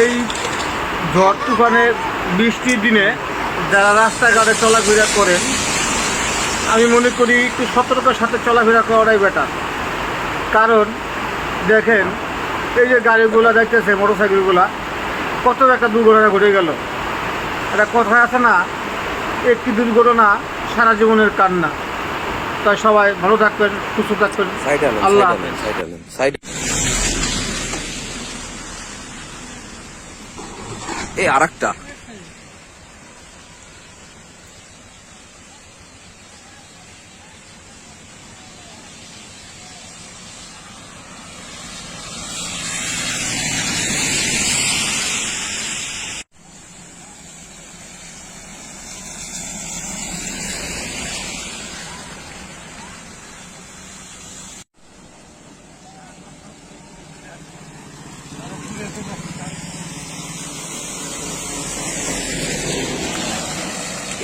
এই ঝড় তুফানে বৃষ্টির দিনে যারা রাস্তাঘাটে চলাফেরা করেন আমি মনে করি একটু সতর্কের সাথে চলাফেরা করাটাই বেটার কারণ দেখেন এই যে গাড়িগুলো দেখতেছে মোটর সাইকেলগুলা কত একটা দুর্ঘটনা ঘটে গেল। একটা কথা আছে না একটি দুর্ঘটনা সারা জীবনের কান্না। তাই সবাই ভালো থাকবেন সুস্থ থাকবেন। আল্লাহ এই আর একটা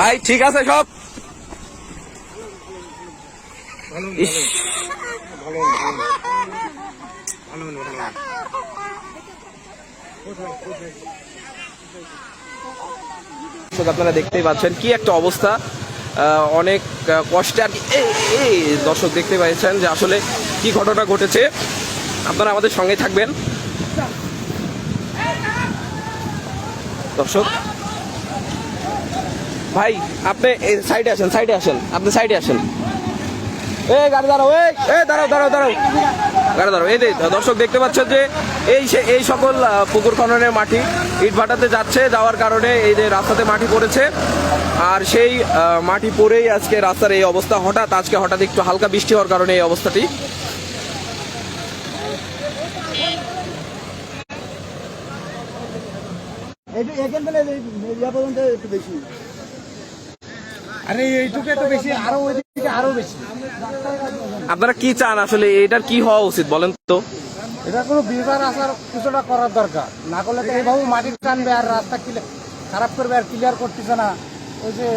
ভাই, ঠিক আছে সব? আপনারা দেখতেই পাচ্ছেন কি একটা অবস্থা। অনেক কষ্টে আর এই, দর্শক দেখতে পাচ্ছেন যে আসলে কি ঘটনা ঘটেছে। আপনারা আমাদের সঙ্গে থাকবেন। দর্শক ভাই, আপনি সাইডে আসেন সাইডে আসেন, আপনি সাইডে আসেন। এই গাড়ি দাঁড়াও, এই এই দাঁড়াও দাঁড়াও দাঁড়াও। গাড়ি দাঁড়াও, এই দর্শক দেখতে পাচ্ছেন যে এই এই সকল পুকুর খননের মাটি ইট ভাটাতে যাচ্ছে, যাওয়ার কারণে এই যে রাস্তাতে মাটি পড়েছে। আর সেই মাটি পড়েই আজকে রাস্তার এই অবস্থা হঠাৎ, আজকে হঠাৎ একটু হালকা বৃষ্টি হওয়ার কারণে এই অবস্থাটি। এখান থেকে একটু বেশি। আরে এইটুকু তো বেশি আরও ওইদিকে আরও বেশি। আপনারা কি চান আসলে? এটার কি হওয়া উচিত বলেন তো? এটা কোনো বিচার আসার কিছুটা করার দরকার। না করলে তো এইভাবে মাটি টানবে আর রাস্তা খারাপ করবে আর ক্লিয়ার করতেছে না। ওই যে